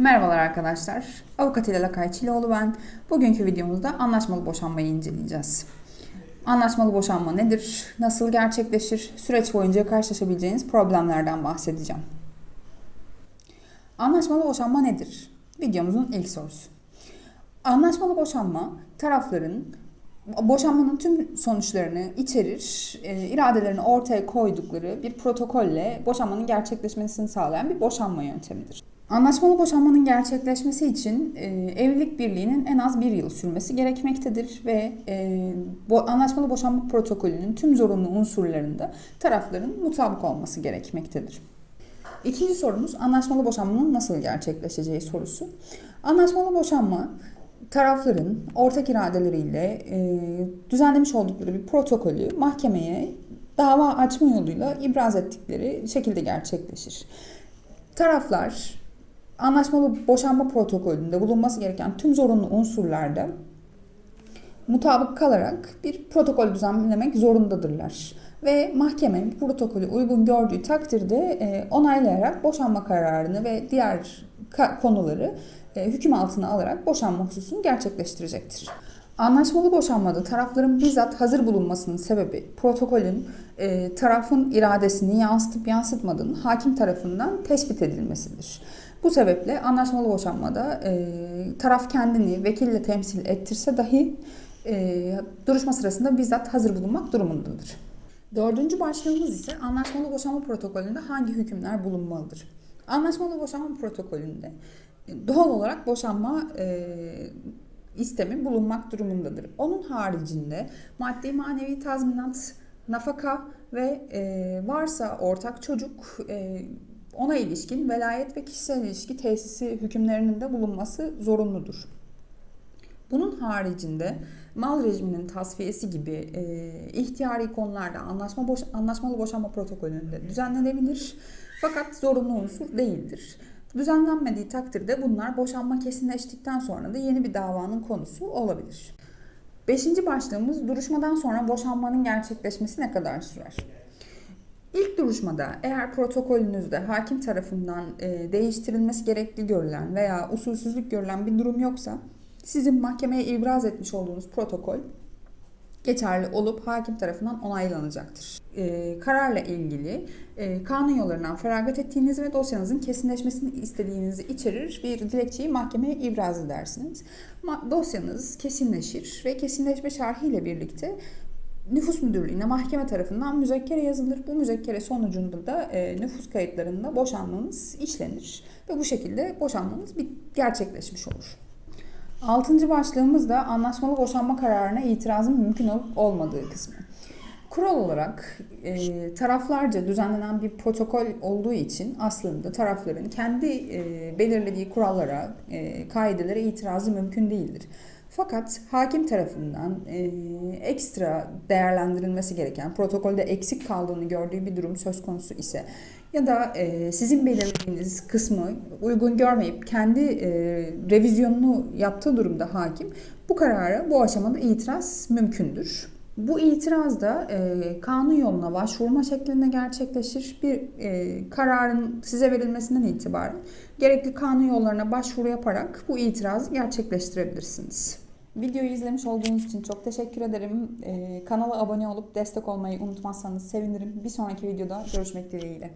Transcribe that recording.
Merhabalar arkadaşlar. Avukat ile Lakay Çiloğlu ben. Bugünkü videomuzda anlaşmalı boşanmayı inceleyeceğiz. Anlaşmalı boşanma nedir? Nasıl gerçekleşir? Süreç boyunca karşılaşabileceğiniz problemlerden bahsedeceğim. Anlaşmalı boşanma nedir? Videomuzun ilk sorusu. Anlaşmalı boşanma tarafların boşanmanın tüm sonuçlarını içerir, e, iradelerini ortaya koydukları bir protokolle boşanmanın gerçekleşmesini sağlayan bir boşanma yöntemidir. Anlaşmalı boşanmanın gerçekleşmesi için e, evlilik birliğinin en az bir yıl sürmesi gerekmektedir ve e, bu anlaşmalı boşanma protokolünün tüm zorunlu unsurlarında tarafların mutabık olması gerekmektedir. İkinci sorumuz anlaşmalı boşanmanın nasıl gerçekleşeceği sorusu. Anlaşmalı boşanma tarafların ortak iradeleriyle e, düzenlemiş oldukları bir protokolü mahkemeye dava açma yoluyla ibraz ettikleri şekilde gerçekleşir. Taraflar anlaşmalı boşanma protokolünde bulunması gereken tüm zorunlu unsurlarda mutabık kalarak bir protokol düzenlemek zorundadırlar. Ve mahkeme bu protokolü uygun gördüğü takdirde e, onaylayarak boşanma kararını ve diğer konuları e, hüküm altına alarak boşanma hususunu gerçekleştirecektir. Anlaşmalı boşanmada tarafların bizzat hazır bulunmasının sebebi protokolün e, tarafın iradesini yansıtıp yansıtmadığının hakim tarafından tespit edilmesidir. Bu sebeple anlaşmalı boşanmada e, taraf kendini vekille temsil ettirse dahi e, duruşma sırasında bizzat hazır bulunmak durumundadır. Dördüncü başlığımız ise anlaşmalı boşanma protokolünde hangi hükümler bulunmalıdır? Anlaşmalı boşanma protokolünde doğal olarak boşanma e, istemi bulunmak durumundadır. Onun haricinde maddi manevi tazminat, nafaka ve e, varsa ortak çocuk e, ona ilişkin velayet ve kişisel ilişki tesisi hükümlerinin de bulunması zorunludur. Bunun haricinde mal rejiminin tasfiyesi gibi e, ihtiyari konularda anlaşma boş, anlaşmalı boşanma protokolünde düzenlenebilir. Fakat zorunlu unsur değildir. Düzenlenmediği takdirde bunlar boşanma kesinleştikten sonra da yeni bir davanın konusu olabilir. Beşinci başlığımız duruşmadan sonra boşanmanın gerçekleşmesi ne kadar sürer? İlk duruşmada eğer protokolünüzde hakim tarafından e, değiştirilmesi gerekli görülen veya usulsüzlük görülen bir durum yoksa sizin mahkemeye ibraz etmiş olduğunuz protokol geçerli olup hakim tarafından onaylanacaktır. E, kararla ilgili e, kanun yollarından feragat ettiğiniz ve dosyanızın kesinleşmesini istediğinizi içerir bir dilekçeyi mahkemeye ibraz edersiniz. Ma- dosyanız kesinleşir ve kesinleşme şerhiyle birlikte nüfus müdürlüğüne mahkeme tarafından müzekkere yazılır. Bu müzekkere sonucunda da e, nüfus kayıtlarında boşanmanız işlenir ve bu şekilde boşanmanız bir gerçekleşmiş olur. Altıncı başlığımız da anlaşmalı boşanma kararına itirazın mümkün olup olmadığı kısmı. Kural olarak e, taraflarca düzenlenen bir protokol olduğu için aslında tarafların kendi e, belirlediği kurallara, e, kaidelere itirazı mümkün değildir. Fakat hakim tarafından e, ekstra değerlendirilmesi gereken, protokolde eksik kaldığını gördüğü bir durum söz konusu ise ya da e, sizin belirlediğiniz kısmı uygun görmeyip kendi e, revizyonunu yaptığı durumda hakim bu karara bu aşamada itiraz mümkündür. Bu itiraz da e, kanun yoluna başvurma şeklinde gerçekleşir. Bir e, kararın size verilmesinden itibaren gerekli kanun yollarına başvuru yaparak bu itirazı gerçekleştirebilirsiniz. Videoyu izlemiş olduğunuz için çok teşekkür ederim. Ee, kanala abone olup destek olmayı unutmazsanız sevinirim. Bir sonraki videoda görüşmek dileğiyle.